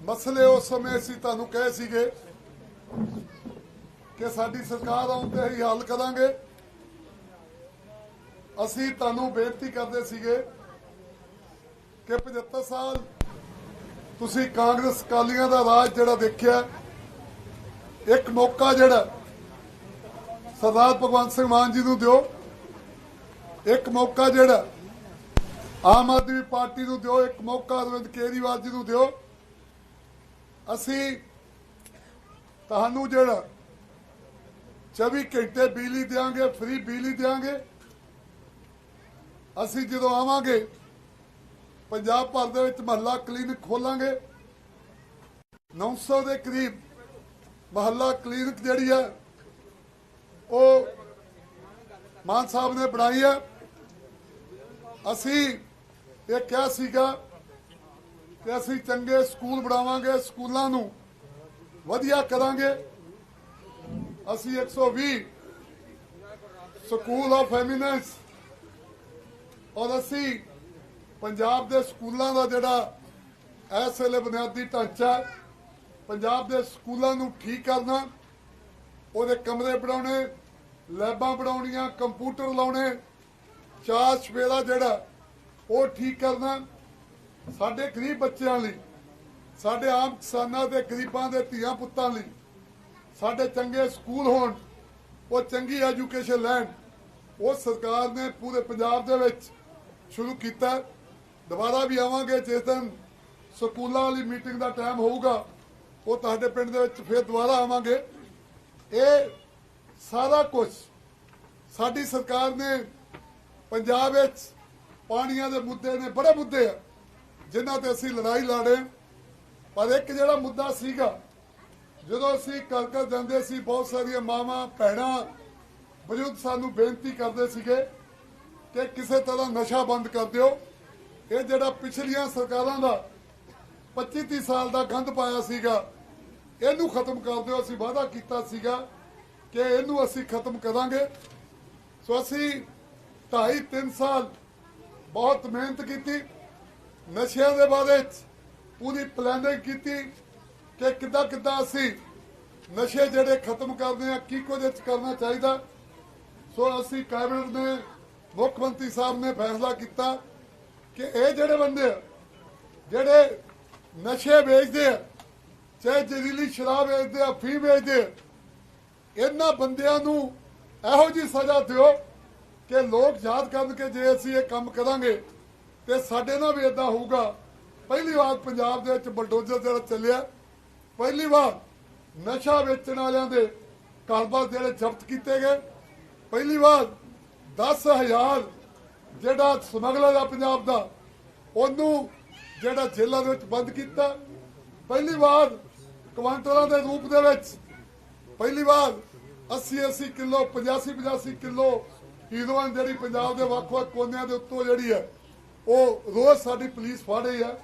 ਮਸਲੇ ਉਸ ਸਮੇਂ ਅਸੀਂ ਤੁਹਾਨੂੰ ਕਹੇ ਸੀਗੇ ਕਿ ਸਾਡੀ ਸਰਕਾਰ ਆਉਣ ਤੇ ਹੀ ਹੱਲ ਕਰਾਂਗੇ। ਅਸੀਂ ਤੁਹਾਨੂੰ ਬੇਨਤੀ ਕਰਦੇ ਸੀਗੇ ਕਿ 75 ਸਾਲ ਤੁਸੀਂ ਕਾਂਗਰਸ ਕਾਲੀਆਂ ਦਾ ਰਾਜ ਜਿਹੜਾ ਦੇਖਿਆ, ਇੱਕ ਮੌਕਾ ਜਿਹੜਾ ਸਰਦਾਰ ਭਗਵੰਤ ਸਿੰਘ ਮਾਨ ਜੀ ਨੂੰ ਦਿਓ, ਇੱਕ ਮੌਕਾ ਜਿਹੜਾ ਆਮ ਆਦਮੀ ਪਾਰਟੀ ਨੂੰ ਦਿਓ, ਇੱਕ ਮੌਕਾ ਅਰਵਿੰਦ ਕੇਜਰੀਵਾਲ ਜੀ ਨੂੰ ਦਿਓ। ਅਸੀਂ ਤੁਹਾਨੂੰ ਜਿਹੜਾ 24 ਘੰਟੇ ਬਿਜਲੀ ਦੇਵਾਂਗੇ ਫ੍ਰੀ ਬਿਜਲੀ ਦੇਵਾਂਗੇ ਅਸੀਂ ਜਦੋਂ ਆਵਾਂਗੇ, ਪੰਜਾਬ ਭਰ ਦੇ ਵਿੱਚ ਮਹੱਲਾ ਕਲੀਨਿਕ ਖੋਲਾਂਗੇ। 900 ਦੇ ਕਰੀਬ ਮਹੱਲਾ ਕਲੀਨਿਕ ਜਿਹੜੀ ਹੈ, ਉਹ ਮਾਨ ਸਾਹਿਬ ਨੇ ਬਣਾਈ ਹੈ। ਅਸੀਂ ਇਹ ਕਿਹਾ ਸੀਗਾ ਕਿ ਅਸੀਂ ਚੰਗੇ ਸਕੂਲ ਬਣਾਵਾਂਗੇ, ਸਕੂਲਾਂ ਨੂੰ ਵਧੀਆ ਕਰਾਂਗੇ। ਅਸੀਂ 120 ਸਕੂਲ ਆਫ ਐਮੀਨੈਂਸ ਔਰ ਅਸੀਂ ਪੰਜਾਬ ਦੇ ਸਕੂਲਾਂ ਦਾ ਜਿਹੜਾ ਇਸ ਵੇਲੇ ਬੁਨਿਆਦੀ ਢਾਂਚਾ ਪੰਜਾਬ ਦੇ ਸਕੂਲਾਂ ਨੂੰ ਠੀਕ ਕਰਨਾ, ਉਹਦੇ ਕਮਰੇ ਬਣਾਉਣੇ, ਲੈਬਾਂ ਬਣਾਉਣੀਆਂ, ਕੰਪਿਊਟਰ ਲਾਉਣੇ, ਚਾਰ ਸਵੇਰਾ ਜਿਹੜਾ, ਉਹ ਠੀਕ ਕਰਨਾ ਸਾਡੇ ਗਰੀਬ ਬੱਚਿਆਂ ਲਈ, ਸਾਡੇ ਆਮ ਕਿਸਾਨਾਂ ਦੇ, ਗਰੀਬਾਂ ਦੇ, ਧੀਆਂ ਪੁੱਤਾਂ ਲਈ, ਸਾਡੇ ਚੰਗੇ ਸਕੂਲ ਹੋਣ, ਉਹ ਚੰਗੀ ਐਜੂਕੇਸ਼ਨ ਲੈਣ, ਉਹ ਸਰਕਾਰ ਨੇ ਪੂਰੇ ਪੰਜਾਬ ਦੇ ਵਿੱਚ ਸ਼ੁਰੂ ਕੀਤਾ। ਦੁਬਾਰਾ ਵੀ ਆਵਾਂਗੇ, ਜਿਸ ਦਿਨ ਸਕੂਲਾਂ ਵਾਲੀ ਮੀਟਿੰਗ ਦਾ ਟਾਈਮ ਹੋਊਗਾ, ਉਹ ਤੁਹਾਡੇ ਪਿੰਡ ਦੇ ਵਿੱਚ ਫਿਰ ਦੁਬਾਰਾ ਆਵਾਂਗੇ। ਇਹ ਸਾਰਾ ਕੁਝ ਸਾਡੀ ਸਰਕਾਰ ਨੇ ਪੰਜਾਬ ਵਿੱਚ ਪਾਣੀਆਂ ਦੇ ਮੁੱਦੇ ਨੇ, ਬੜੇ ਮੁੱਦੇ ਆ, ਜਿਨ੍ਹਾਂ ਤੇ ਅਸੀਂ ਲੜਾਈ ਲੜੇ ਪਰ ਇੱਕ ਜਿਹੜਾ ਮੁੱਦਾ ਸੀਗਾ, ਜਦੋਂ ਅਸੀਂ ਘਰ ਘਰ ਜਾਂਦੇ ਸੀ, ਬਹੁਤ ਸਾਰੀਆਂ ਮਾਵਾਂ, ਭੈਣਾਂ, ਬਜ਼ੁਰਗ ਸਾਨੂੰ ਬੇਨਤੀ ਕਰਦੇ ਸੀਗੇ ਕਿ ਕਿਸੇ ਤਰ੍ਹਾਂ ਨਸ਼ਾ ਬੰਦ ਕਰ ਦਿਓ। ਇਹ ਜਿਹੜਾ ਪਿਛਲੀਆਂ ਸਰਕਾਰਾਂ ਦਾ 25 30 ਸਾਲ ਦਾ ਗੰਦ ਪਾਇਆ ਸੀਗਾ, ਇਹਨੂੰ ਖਤਮ ਕਰ ਦਿਓ। ਅਸੀਂ ਵਾਅਦਾ ਕੀਤਾ ਸੀਗਾ ਕਿ ਇਹਨੂੰ ਅਸੀਂ ਖਤਮ ਕਰਾਂਗੇ। ਸੋ ਅਸੀਂ 2.5 3 ਸਾਲ ਬਹੁਤ ਮਿਹਨਤ ਕੀਤੀ। ਨਸ਼ਿਆਂ ਦੇ ਬਾਰੇ 'ਚ ਪੂਰੀ ਪਲੈਨਿੰਗ ਕੀਤੀ ਕਿ ਕਿੱਦਾਂ ਕਿੱਦਾਂ ਅਸੀਂ ਨਸ਼ੇ ਜਿਹੜੇ ਖਤਮ ਕਰਦੇ ਆ ਕੀ ਕੁਝ ਕਰਨਾ ਚਾਹੀਦਾ। ਸੋ ਅਸੀਂ ਕੈਬਨਿਟ ਨੇ ਮੁੱਖ ਮੰਤਰੀ ਸਾਹਿਬ ਨੇ ਫੈਸਲਾ ਕੀਤਾ ਕਿ ਇਹ ਜਿਹੜੇ ਬੰਦੇ ਜਿਹੜੇ ਨਸ਼ੇ ਵੇਚਦੇ ਆ, ਚਾਹੇ ਜ਼ਹਿਰੀਲੀ ਸ਼ਰਾਬ ਵੇਚਦੇ ਆ ਫੀ ਵੇਚਦੇ ਆ, ਇਹਨਾਂ ਬੰਦਿਆਂ ਨੂੰ ਇਹੋ ਜੀ ਸਜ਼ਾ ਦਿਓ ਕਿ ਲੋਕ ਯਾਦ ਕਰਨ ਕਿ ਜੇ ਅਸੀਂ ਇਹ ਕੰਮ ਕਰਾਂਗੇ ਤੇ ਸਾਡੇ ਨਾਲ ਵੀ ਇਦਾਂ ਹੋਊਗਾ। ਪਹਿਲੀ ਵਾਰ ਪੰਜਾਬ ਦੇ ਵਿੱਚ ਬਲਡੋਜ਼ਰ ਜਿਹੜਾ ਚੱਲਿਆ, ਪਹਿਲੀ ਵਾਰ ਨਸ਼ਾ ਵੇਚਣ ਵਾਲਿਆਂ ਦੇ ਕਾਰੋਬਾਰ ਜਿਹੜੇ ਜ਼ਬਤ ਕੀਤੇ ਗਏ, ਪਹਿਲੀ ਵਾਰ 10000 ਜਿਹੜਾ ਸਮਗਲਰ ਆ ਪੰਜਾਬ ਦਾ, ਉਹਨੂੰ ਜਿਹੜਾ ਜੇਲ੍ਹਾਂ ਦੇ ਵਿੱਚ ਬੰਦ ਕੀਤਾ। ਪਹਿਲੀ ਵਾਰ ਕੁਆਂਟਲਾਂ ਦੇ ਰੂਪ ਦੇ ਵਿੱਚ ਪਹਿਲੀ ਵਾਰ 80 80 ਕਿਲੋ 85 85 ਕਿਲੋ ਹੀਰੋਇਨ ਜਿਹੜੀ ਪੰਜਾਬ ਦੇ ਵੱਖ-ਵੱਖ ਕੋਨਿਆਂ ਦੇ ਉੱਤੋਂ ਜਿਹੜੀ ਹੈ, ਉਹ ਰੋਜ਼ ਸਾਡੀ ਪੁਲਿਸ ਫੜ ਰਹੀ ਹੈ।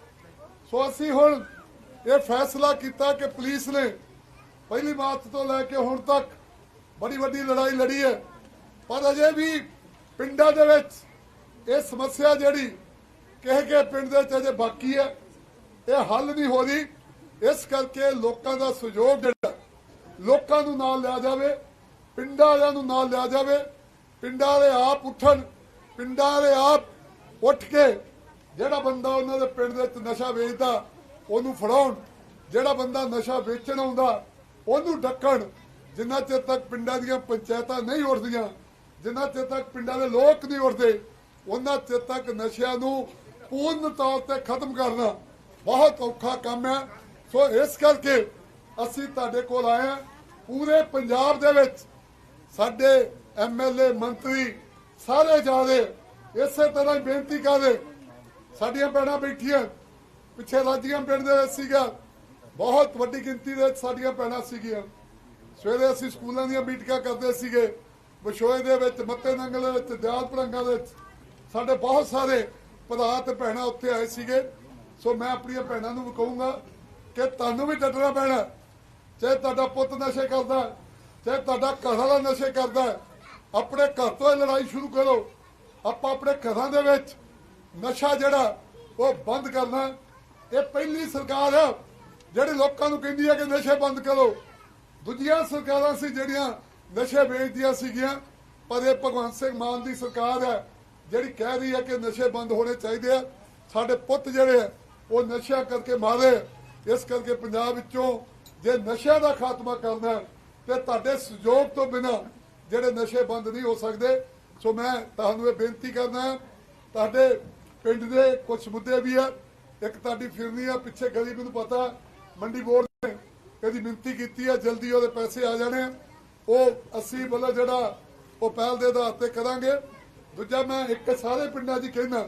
ਸੋ ਅਸੀਂ ਹੁਣ ਇਹ ਫੈਸਲਾ ਕੀਤਾ ਕਿ ਪੁਲਿਸ ਨੇ ਪਹਿਲੀ ਮਾਰਚ ਤੋਂ ਲੈ ਕੇ ਹੁਣ ਤੱਕ ਬੜੀ ਵੱਡੀ ਲੜਾਈ ਲੜੀ ਹੈ। ਪਰ ਅਜੇ ਵੀ ਪਿੰਡਾਂ ਦੇ ਵਿੱਚ ਇਹ ਸਮੱਸਿਆ ਜਿਹੜੀ ਕਿਸੇ ਕਿਸੇ ਪਿੰਡ ਦੇ ਵਿੱਚ ਅਜੇ ਬਾਕੀ ਹੈ, ਇਹ ਹੱਲ ਨਹੀਂ ਹੋ ਰਹੀ। ਇਸ ਕਰਕੇ ਲੋਕਾਂ ਦਾ ਸਹਿਯੋਗ ਜਿਹੜਾ ਲੋਕਾਂ ਨੂੰ ਨਾਲ ਲਿਆ ਜਾਵੇ, ਪਿੰਡਾਂ ਵਾਲਿਆਂ ਨੂੰ ਨਾਲ ਲਿਆ ਜਾਵੇ। ਪਿੰਡਾਂ ਵਾਲੇ ਆਪ ਉੱਠਣ, ਪਿੰਡਾਂ ਵਾਲੇ ਆਪ ਉੱਠ ਕੇ ਜਿਹੜਾ ਬੰਦਾ ਉਹਨਾਂ ਦੇ ਪਿੰਡ ਦੇ ਵਿੱਚ ਨਸ਼ਾ ਵੇਚਦਾ, ਉਹਨੂੰ ਫੜਾਉਣ। ਜਿਹੜਾ ਬੰਦਾ ਨਸ਼ਾ ਵੇਚਣ ਆਉਂਦਾ, ਉਹਨੂੰ ਡੱਕਣ। ਜਿੰਨਾ ਚਿਰ ਤੱਕ ਪਿੰਡਾਂ ਦੀਆਂ ਪੰਚਾਇਤਾਂ ਨਹੀਂ ਉੱਠਦੀਆਂ ਜਿੰਨਾ ਚਿਰ ਤੱਕ ਪਿੰਡਾਂ ਦੇ ਲੋਕ ਨਹੀਂ ਉੱਠਦੇ, ਉਹਨਾਂ ਚਿਰ ਤੱਕ ਨਸ਼ਿਆਂ ਨੂੰ ਪੂਰਨ ਤੌਰ ਤੇ ਖਤਮ ਕਰਨਾ ਬਹੁਤ ਔਖਾ ਕੰਮ ਹੈ। ਸੋ ਇਸ ਕਰਕੇ ਅਸੀਂ ਤੁਹਾਡੇ ਕੋਲ ਆਏ ਹਾਂ। ਪੂਰੇ ਪੰਜਾਬ ਦੇ ਵਿੱਚ ਸਾਡੇ ਐਮਐਲਏ ਮੰਤਰੀ ਸਾਰੇ ਜਾ ਰਹੇ। ਇਸੇ ਤਰ੍ਹਾਂ ਹੀ ਬੇਨਤੀ ਕਰਦੇ ਸਾਡੀਆਂ ਭੈਣਾਂ ਬੈਠੀਆਂ, ਪਿੱਛੇ ਰਾਜੀਆਂ ਪਿੰਡ ਦੇ ਵਿੱਚ ਸੀਗਾ। ਬਹੁਤ ਵੱਡੀ ਗਿਣਤੀ ਦੇ ਵਿੱਚ ਸਾਡੀਆਂ ਭੈਣਾਂ ਸੀਗੀਆਂ। ਸਵੇਰੇ ਅਸੀਂ ਸਕੂਲਾਂ ਦੀਆਂ ਮੀਟਿੰਗਾਂ ਕਰਦੇ ਸੀਗੇ। ਵਿਸ਼ੋਏ ਦੇ ਵਿੱਚ, ਮੱਤੇ ਨੰਗਲ ਦੇ ਵਿੱਚ, ਦਿਆਲ ਭੜੰਗਾ ਦੇ ਵਿੱਚ। ਸਾਡੇ ਬਹੁਤ ਸਾਰੇ ਭਰਾ ਤੇ ਭੈਣਾਂ ਉੱਥੇ ਆਏ ਸੀਗੇ। ਸੋ ਮੈਂ ਆਪਣੀਆਂ ਭੈਣਾਂ ਨੂੰ ਵੀ ਕਹੂੰਗਾ ਕਿ ਤੁਹਾਨੂੰ ਵੀ ਡਟਣਾ ਪੈਣਾ। ਚਾਹੇ ਤੁਹਾਡਾ ਪੁੱਤ ਨਸ਼ੇ ਕਰਦਾ, ਚਾਹੇ ਤੁਹਾਡਾ ਘਰ ਵਾਲਾ ਨਸ਼ੇ ਕਰਦਾ, ਆਪਣੇ ਘਰ ਤੋਂ ਇਹ ਲੜਾਈ ਸ਼ੁਰੂ ਕਰੋ। ਆਪਾਂ ਆਪਣੇ ਘਰਾਂ ਦੇ ਵਿੱਚ ਨਸ਼ਾ ਜਿਹੜਾ, ਉਹ ਬੰਦ ਕਰਨਾ। ਇਹ ਪਹਿਲੀ ਸਰਕਾਰ ਹੈ ਜਿਹੜੀ ਲੋਕਾਂ ਨੂੰ ਕਹਿੰਦੀ ਹੈ ਕਿ ਨਸ਼ੇ ਬੰਦ ਕਰੋ। ਦੂਜੀਆਂ ਸਰਕਾਰਾਂ ਸੀ ਜਿਹੜੀਆਂ ਨਸ਼ੇ ਵੇਚਦੀਆਂ ਸੀਗੀਆਂ, ਪਰ ਇਹ ਭਗਵੰਤ ਸਿੰਘ ਮਾਨ ਦੀ ਸਰਕਾਰ ਹੈ, ਜਿਹੜੀ ਕਹਿ ਰਹੀ ਹੈ ਕਿ ਨਸ਼ੇ ਬੰਦ ਹੋਣੇ ਚਾਹੀਦੇ ਆ। ਸਾਡੇ ਪੁੱਤ ਜਿਹੜੇ ਉਹ ਨਸ਼ਾ ਕਰਕੇ ਮਾਰੇ। ਇਸ ਕਰਕੇ ਪੰਜਾਬ ਵਿੱਚੋਂ ਜੇ ਨਸ਼ਿਆਂ ਦਾ ਖਾਤਮਾ ਕਰਨਾ ਤੇ ਤੁਹਾਡੇ ਸਹਿਯੋਗ ਤੋਂ ਬਿਨਾ ਜਿਹੜੇ ਨਸ਼ੇ ਬੰਦ ਨਹੀਂ ਹੋ ਸਕਦੇ। ਸੋ ਮੈਂ ਤੁਹਾਨੂੰ ਇਹ ਬੇਨਤੀ ਕਰਨਾ ਤੁਹਾਡੇ ਪਿੰਡ ਦੇ ਕੁਝ ਮੁੱਦੇ ਵੀ ਆ। ਇੱਕ ਤੁਹਾਡੀ ਫਿਰਨੀ ਆ, ਪਿੱਛੇ ਗਲੀ, ਮੈਨੂੰ ਪਤਾ, ਮੰਡੀ ਬੋਰਡ ਨੇ ਇਹਦੀ ਮਿੰਤੀ ਕੀਤੀ ਆ, ਜਲਦੀ ਉਹਦੇ ਪੈਸੇ ਆ ਜਾਣੇ ਉਹ ਅਸੀਂ ਵੱਲੋਂ ਜਿਹੜਾ ਉਹ ਪਹਿਲ ਦੇ ਆਧਾਰ ਤੇ ਕਰਾਂਗੇ। ਦੂਜਾ ਮੈਂ ਇੱਕ ਸਾਰੇ ਪਿੰਡਾਂ 'ਚ ਕਹਿਣਾ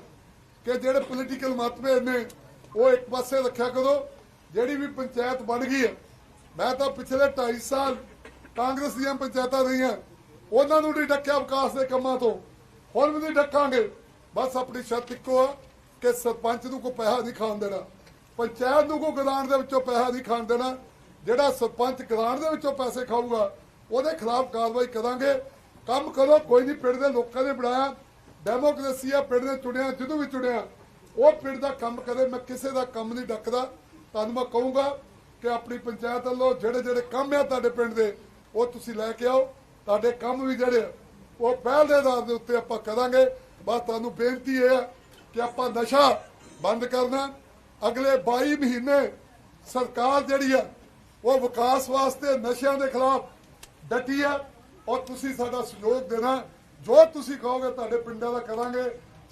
ਕਿ ਜਿਹੜੇ ਪੋਲੀਟੀਕਲ ਮਤਭੇਦ ਨੇ, ਉਹ ਇੱਕ ਪਾਸੇ ਰੱਖਿਆ ਕਰੋ। ਜਿਹੜੀ ਵੀ ਪੰਚਾਇਤ ਬਣ ਗਈ ਹੈ, ਮੈਂ ਤਾਂ ਪਿਛਲੇ 2.5 ਸਾਲ ਕਾਂਗਰਸ ਦੀਆਂ ਪੰਚਾਇਤਾਂ ਰਹੀਆਂ, ਉਹਨਾਂ ਨੂੰ ਨਹੀਂ ਡੱਕਿਆ ਵਿਕਾਸ ਦੇ ਕੰਮਾਂ ਤੋਂ। ਹੁਣ ਵੀ ਨਹੀਂ ਡੱਕਾਂਗੇ। ਬਸ ਆਪਣੀ ਸ਼ਰਤ ਇੱਕੋ ਆ ਕਿ ਸਰਪੰਚ ਨੂੰ ਕੋਈ ਪੈਸਾ ਨਹੀਂ ਖਾਣ ਦੇਣਾ, ਪੰਚਾਇਤ ਨੂੰ ਕੋਈ ਗ੍ਰਾਂਟ ਦੇ ਵਿੱਚੋਂ ਪੈਸਾ ਨਹੀਂ ਖਾਣ ਦੇਣਾ। ਜਿਹੜਾ ਸਰਪੰਚ ਗ੍ਰਾਂਟ ਦੇ ਵਿੱਚੋਂ ਪੈਸੇ ਖਾਊਗਾ ਉਹਦੇ ਖਿਲਾਫ ਕਾਰਵਾਈ ਕਰਾਂਗੇ। ਕੰਮ ਕਰੋ, ਕੋਈ ਨਹੀਂ, ਪਿੰਡ ਦੇ ਲੋਕਾਂ ਨੇ ਬਣਾਇਆ। ਡੈਮੋਕ੍ਰੇਸੀ ਆ, ਪਿੰਡ ਨੇ ਚੁਣਿਆ ਜਦੋਂ ਵੀ ਚੁਣਿਆ। ਉਹ ਪਿੰਡ ਦਾ ਕੰਮ ਕਰੇ, ਮੈਂ ਕਿਸੇ ਦਾ ਕੰਮ ਨਹੀਂ ਡੱਕਦਾ। ਤੁਹਾਨੂੰ ਮੈਂ ਕਹੂੰਗਾ ਕਿ ਆਪਣੀ ਪੰਚਾਇਤ ਵੱਲੋਂ ਜਿਹੜੇ ਜਿਹੜੇ ਕੰਮ ਆ ਤੁਹਾਡੇ ਪਿੰਡ ਦੇ, ਉਹ ਤੁਸੀਂ ਲੈ ਕੇ ਆਓ। ਤੁਹਾਡੇ ਕੰਮ ਵੀ ਜਿਹੜੇ ਉਹ ਪਹਿਲ ਦੇ ਆਧਾਰ ਦੇ ਉੱਤੇ ਆਪਾਂ ਕਰਾਂਗੇ। ਬਸ ਤੁਹਾਨੂੰ ਬੇਨਤੀ ਇਹ ਹੈ ਕਿ ਆਪਾਂ ਨਸ਼ਾ ਬੰਦ ਕਰਨਾ। ਅਗਲੇ 22 ਮਹੀਨੇ ਸਰਕਾਰ ਜਿਹੜੀ ਆ, ਉਹ ਵਿਕਾਸ ਵਾਸਤੇ ਨਸ਼ਿਆਂ ਦੇ ਖਿਲਾਫ ਡਟੀ ਹੈ ਔਰ ਤੁਸੀਂ ਸਾਡਾ ਸਹਿਯੋਗ ਦੇਣਾ। ਜੋ ਤੁਸੀਂ ਕਹੋਗੇ ਤੁਹਾਡੇ ਪਿੰਡਾਂ ਦਾ ਕਰਾਂਗੇ।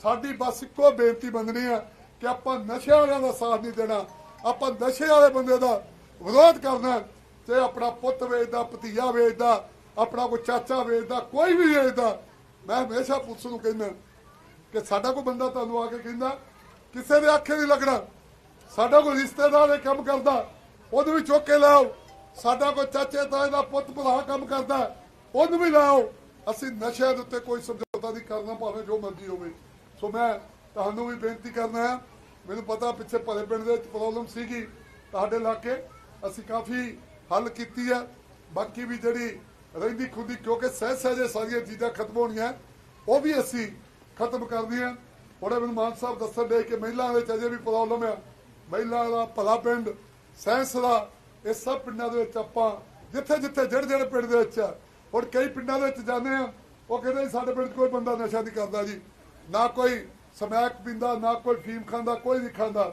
ਸਾਡੀ ਬਸ ਇੱਕੋ ਬੇਨਤੀ ਬੰਦਨੀ ਹੈ ਕਿ ਆਪਾਂ ਨਸ਼ਿਆਂ ਵਾਲਿਆਂ ਦਾ ਸਾਥ ਨਹੀਂ ਦੇਣਾ। ਆਪਾਂ ਨਸ਼ੇ ਵਾਲੇ ਬੰਦੇ ਦਾ ਵਿਰੋਧ ਕਰਨਾ ਤੇ ਆਪਣਾ ਪੁੱਤ ਵੇਚਦਾ, ਭਤੀਆ ਵੇਚਦਾ, ਆਪਣਾ ਕੋਈ ਚਾਚਾ ਵੇਚਦਾ, ਕੋਈ ਵੀ ਵੇਚਦਾ। ਮੈਂ ਹਮੇਸ਼ਾ ਪੁਲਿਸ ਨੂੰ ਕਹਿੰਦਾ ਕਿ ਸਾਡਾ ਕੋਈ ਬੰਦਾ ਤੁਹਾਨੂੰ ਆ ਕੇ ਕਹਿੰਦਾ, ਕਿਸੇ ਦੇ ਆਖੇ ਨਹੀਂ ਲੱਗਣਾ। ਸਾਡਾ ਕੋਈ ਰਿਸ਼ਤੇਦਾਰ ਇਹ ਕੰਮ ਕਰਦਾ, ਉਹਦੇ ਵੀ ਚੁੱਕ ਕੇ ਲਾਓ ਸਾਡਾ ਕੋਈ ਚਾਚੇ ਤਾਂ ਇਹਦਾ ਪੁੱਤ ਭਰਾ ਕੰਮ ਕਰਦਾ ਉਹਨੂੰ ਵੀ ਲਾਓ ਅਸੀਂ ਨਸ਼ਿਆਂ ਦੇ ਉੱਤੇ ਕੋਈ ਸਮਝੌਤਾ ਨਹੀਂ ਕਰਨਾ, ਭਾਵੇਂ ਜੋ ਮਰਜ਼ੀ ਹੋਵੇ। ਸੋ ਮੈਂ ਤੁਹਾਨੂੰ ਵੀ ਬੇਨਤੀ ਕਰਨਾ ਹੈ, ਮੈਨੂੰ ਪਤਾ ਪਿੱਛੇ ਭਲੇ ਪਿੰਡ ਦੇ ਵਿੱਚ ਪ੍ਰੋਬਲਮ ਸੀਗੀ, ਤੁਹਾਡੇ ਇਲਾਕੇ। ਅਸੀਂ ਕਾਫੀ ਹੱਲ ਕੀਤੀ ਹੈ। ਬਾਕੀ ਵੀ ਜਿਹੜੀ ਰਹਿੰਦੀ ਖੁਦੀ, ਕਿਉਂਕਿ ਸਹਿ ਸਹਿਜੇ ਸਾਰੀਆਂ ਚੀਜ਼ਾਂ ਖਤਮ ਹੋਣੀਆਂ, ਉਹ ਵੀ ਅਸੀਂ ਖਤਮ ਕਰਦੀਆਂ ਉਹਦੇ ਮੈਨੂੰ ਮਾਨ ਸਾਹਿਬ ਦੱਸਣ ਦੇ ਕਿ ਮਹਿਲਾ ਵਿੱਚ ਅਜੇ ਵੀ ਪ੍ਰੋਬਲਮ ਹੈ ਮਹਿਲਾ ਦਾ ਭਲਾ ਪਿੰਡ, ਸੈਂਸ ਦਾ ਇਹ ਸਭ ਪਿੰਡਾਂ ਦੇ ਵਿੱਚ ਆਪਾਂ ਜਿੱਥੇ ਜਿੱਥੇ ਜਿਹੜੇ ਜਿਹੜੇ ਪਿੰਡ ਦੇ ਵਿੱਚ ਆ, ਹੁਣ ਕਈ ਪਿੰਡਾਂ ਦੇ ਵਿੱਚ ਜਾਂਦੇ ਆ ਉਹ ਕਹਿੰਦੇ ਜੀ ਸਾਡੇ ਪਿੰਡ ਕੋਈ ਬੰਦਾ ਨਸ਼ਾ ਨਹੀਂ ਕਰਦਾ ਜੀ। ਨਾ ਕੋਈ ਸਮੈਕ ਪੀਂਦਾ ਨਾ ਕੋਈ ਫੀਮ ਖਾਂਦਾ ਕੋਈ ਨਹੀਂ ਖਾਂਦਾ।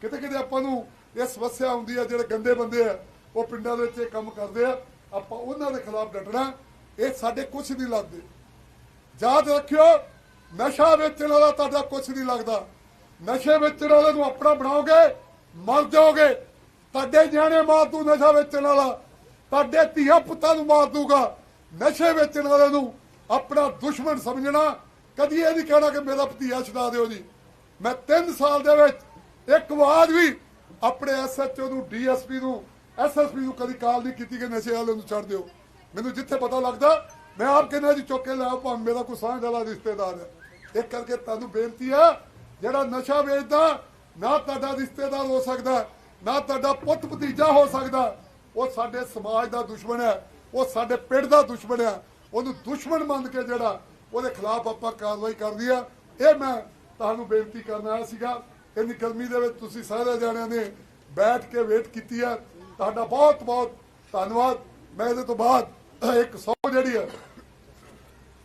ਕਿਤੇ ਕਿਤੇ ਆਪਾਂ ਨੂੰ ਇਹ ਸਮੱਸਿਆ ਆਉਂਦੀ ਆ ਜਿਹੜੇ ਗੰਦੇ ਬੰਦੇ ਆ ਉਹ ਪਿੰਡਾਂ ਦੇ ਵਿੱਚ ਇਹ ਕੰਮ ਕਰਦੇ ਆ। ਆਪਾਂ ਉਹਨਾਂ ਦੇ ਖਿਲਾਫ ਡਟਣਾ ਇਹ ਸਾਡੇ ਕੁਝ ਨਹੀਂ ਲੱਗਦੇ। ਯਾਦ ਰੱਖਿਓ ਨਸ਼ਾ ਵੇਚਣ ਵਾਲਾ ਤੁਹਾਡਾ ਕੁਝ ਨਹੀਂ ਲੱਗਦਾ। ਨਸ਼ੇ ਵੇਚਣ ਵਾਲੇ ਨੂੰ ਆਪਣਾ ਬਣਾਓਗੇ ਮਰ ਜਾਓਗੇ। ਤੁਹਾਡੇ ਨਿਆਣੇ ਮਾਰ ਦੂ ਨਸ਼ਾ ਵੇਚਣ ਵਾਲਾ, ਤੁਹਾਡੇ ਧੀਆ ਪੁੱਤਾਂ ਨੂੰ ਮਾਰ ਦੂਗਾ, ਨਸ਼ੇ ਵੇਚਣ ਵਾਲੇ ਨੂੰ ਆਪਣਾ ਦੁਸ਼ਮਣ ਸਮਝਣਾ, ਕਦੀ ਇਹ ਨਹੀਂ ਕਹਿਣਾ ਕਿ ਮੇਰਾ ਭਤੀਆ ਛਡਾ ਦਿਓ ਜੀ। ਮੈਂ 3 ਸਾਲ ਦੇ ਵਿੱਚ ਇੱਕ ਵਾਰ ਵੀ ਆਪਣੇ ਐਸਐਚਓ ਨੂੰ ਡੀਐਸਪੀ ਨੂੰ ਐਸਐਸਪੀ ਨੂੰ ਕਦੀ ਕਾਲ ਨਹੀਂ ਕੀਤੀ ਕਿ ਨਸ਼ੇ ਵਾਲੇ ਨੂੰ ਛੱਡ ਦਿਓ। ਮੈਨੂੰ ਜਿੱਥੇ ਪਤਾ ਲੱਗਦਾ, ਮੈਂ ਆਪ ਕਹਿੰਦਾ ਜੀ, ਚੁੱਕ ਕੇ ਲਿਆ ਭਾਵੇਂ ਮੇਰਾ ਕੋਈ ਸਾਂਝ ਵਾਲਾ ਰਿਸ਼ਤੇਦਾਰ ਹੈ। ਇਹ ਕਰਕੇ ਤੁਹਾਨੂੰ ਬੇਨਤੀ ਆ ਜਿਹੜਾ ਨਸ਼ਾ ਵੇਚਦਾ, ਨਾ ਤੁਹਾਡਾ ਰਿਸ਼ਤੇਦਾਰ ਹੋ ਸਕਦਾ। ਨਾ ਤੁਹਾਡਾ ਪੁੱਤ ਭਤੀਜਾ ਹੋ ਸਕਦਾ। ਉਹ ਸਾਡੇ ਸਮਾਜ ਦਾ ਦੁਸ਼ਮਣ ਹੈ, ਉਹ ਸਾਡੇ ਪਿੰਡ ਦਾ ਦੁਸ਼ਮਣ ਹੈ। ਉਹਨੂੰ ਦੁਸ਼ਮਣ ਮੰਨ ਕੇ ਜਿਹੜਾ ਉਹਦੇ ਖਿਲਾਫ ਆਪਾਂ ਕਾਰਵਾਈ ਕਰਦੀ ਆ। ਇਹ ਮੈਂ ਤੁਹਾਨੂੰ ਬੇਨਤੀ ਕਰਨ ਆਇਆ ਸੀਗਾ। ਇੰਨੀ ਗਰਮੀ ਦੇ ਵਿੱਚ ਤੁਸੀਂ ਸਾਰੇ ਜਾਣਿਆਂ ਨੇ ਬੈਠ ਕੇ ਵੇਟ ਕੀਤੀ ਆ। ਤੁਹਾਡਾ ਬਹੁਤ ਬਹੁਤ ਧੰਨਵਾਦ। ਮੈਂ ਇਹਦੇ ਤੋਂ ਬਾਅਦ ਇੱਕ ਸੌ ਜਿਹੜੀ ਆ,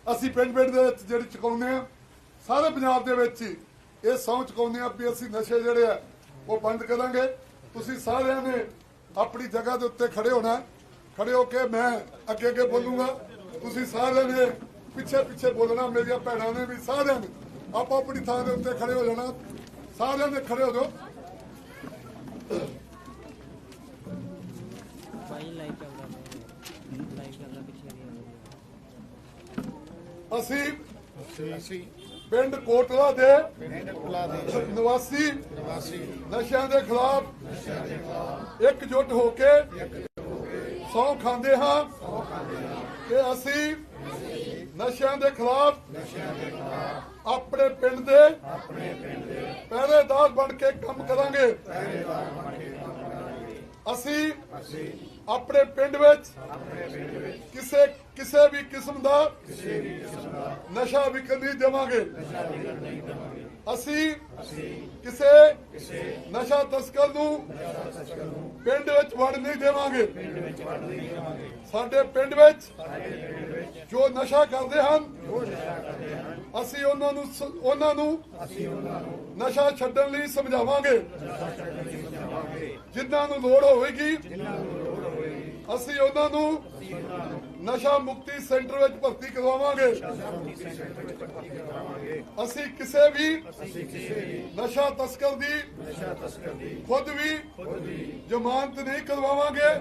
ਅਸੀਂ ਪਿੰਡ ਪਿੰਡ ਦੇ ਵਿੱਚ ਜਿਹੜੀ ਚੁਕਾਉਂਦੇ ਆ, ਸਾਰੇ ਪੰਜਾਬ ਦੇ ਵਿੱਚ ਹੀ ਇਹ ਸਹੁੰ ਚੁਕਾਉਂਦੇ ਆ ਵੀ ਅਸੀਂ ਨਸ਼ੇ ਜਿਹੜੇ ਆ, ਉਹ ਬੰਦ ਕਰਾਂਗੇ। ਤੁਸੀਂ ਸਾਰਿਆਂ ਨੇ ਆਪਣੀ ਜਗ੍ਹਾ ਦੇ ਉੱਤੇ ਖੜੇ ਹੋਣਾ। ਖੜੇ ਹੋ ਕੇ ਮੈਂ ਅੱਗੇ ਅੱਗੇ ਬੋਲੂੰਗਾ। ਤੁਸੀਂ ਸਾਰਿਆਂ ਨੇ ਪਿੱਛੇ ਪਿੱਛੇ ਬੋਲਣਾ ਮੇਰੀਆਂ ਭੈਣਾਂ ਨੇ ਵੀ ਸਾਰਿਆਂ ਨੇ। ਆਪੋ ਆਪਣੀ ਥਾਂ ਦੇ ਉੱਤੇ ਖੜੇ ਹੋ ਜਾਣਾ। ਸਾਰਿਆਂ ਨੇ ਖੜੇ ਹੋ ਜਾਓ। ਅਸੀਂ ਅਸੀਂ ਪਿੰਡ ਕੋਟਲਾ ਦੇ ਨਿਵਾਸੀ ਨਸ਼ਿਆਂ ਦੇ ਖਿਲਾਫ ਇਕਜੁੱਟ ਹੋ ਕੇ ਸੌ ਖਾਂਦੇ ਹਾਂ। ਕਿ ਅਸੀਂ ਨਸ਼ਿਆਂ ਦੇ ਖਿਲਾਫ ਆਪਣੇ ਪਿੰਡ ਦੇ ਪਹਿਰੇਦਾਰ ਬਣ ਕੇ ਕੰਮ ਕਰਾਂਗੇ। ਅਸੀਂ ਆਪਣੇ ਪਿੰਡ ਵਿੱਚ, ਕਿਸੇ ਕਿਸੇ ਵੀ ਕਿਸਮ ਦਾ ਨਸ਼ਾ ਵਿਕਣ ਨਹੀਂ ਦੇਵਾਂਗੇ। ਅਸੀਂ ਕਿਸੇ ਨਸ਼ਾ ਤਸਕਰ ਨੂੰ ਪਿੰਡ ਵਿੱਚ ਵੜ ਨਹੀਂ ਦੇਵਾਂਗੇ। ਸਾਡੇ ਪਿੰਡ ਵਿੱਚ ਜੋ ਨਸ਼ਾ ਕਰਦੇ ਹਨ, ਅਸੀਂ ਉਹਨਾਂ ਨੂੰ ਉਹਨਾਂ ਨੂੰ ਨਸ਼ਾ ਛੱਡਣ ਲਈ ਸਮਝਾਵਾਂਗੇ। ਜਿਨ੍ਹਾਂ ਨੂੰ ਲੋੜ ਹੋਵੇਗੀ ਅਸੀਂ ਉਹਨਾਂ ਨੂੰ ਨਸ਼ਾ ਮੁਕਤੀ ਸੈਂਟਰ ਵਿੱਚ ਭਰਤੀ ਕਰਵਾਵਾਂਗੇ। ਅਸੀਂ ਕਿਸੇ ਵੀ ਨਸ਼ਾ ਤਸਕਰ ਦੀ ਖੁਦ ਵੀ ਜ਼ਮਾਨਤ ਨਹੀਂ ਕਰਵਾਵਾਂਗੇ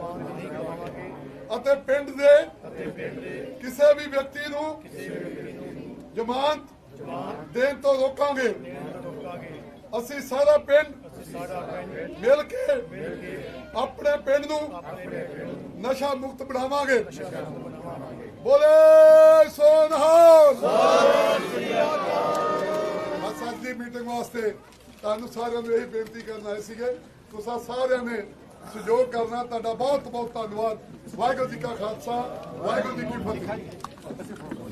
ਅਤੇ ਪਿੰਡ ਦੇ ਕਿਸੇ ਵੀ ਵਿਅਕਤੀ ਨੂੰ ਜ਼ਮਾਨਤ ਦੇਣ ਤੋਂ ਰੋਕਾਂਗੇ। ਅਸੀਂ ਸਾਰਾ ਪਿੰਡ ਮਿਲ ਕੇ ਆਪਣੇ ਪਿੰਡ ਨੂੰ ਨਸ਼ਾ ਮੁਕਤ ਬਣਾਵਾਂਗੇ। ਬੋਲੇ ਸੋਨਹਾਲ ਬਸ ਅੱਜ ਦੀ ਮੀਟਿੰਗ ਵਾਸਤੇ ਤੁਹਾਨੂੰ ਸਾਰਿਆਂ ਨੂੰ ਇਹ ਬੇਨਤੀ ਕਰਨ ਆਏ ਸੀਗੇ। ਤੁਸੀਂ ਸਾਰਿਆਂ ਨੇ ਸਹਿਯੋਗ ਕਰਨਾ, ਤੁਹਾਡਾ ਬਹੁਤ ਬਹੁਤ ਧੰਨਵਾਦ। ਵਾਹਿਗੁਰੂ ਜੀ ਕਾ ਖਾਲਸਾ, ਵਾਹਿਗੁਰੂ ਜੀ ਕੀ ਫਤਿਹ।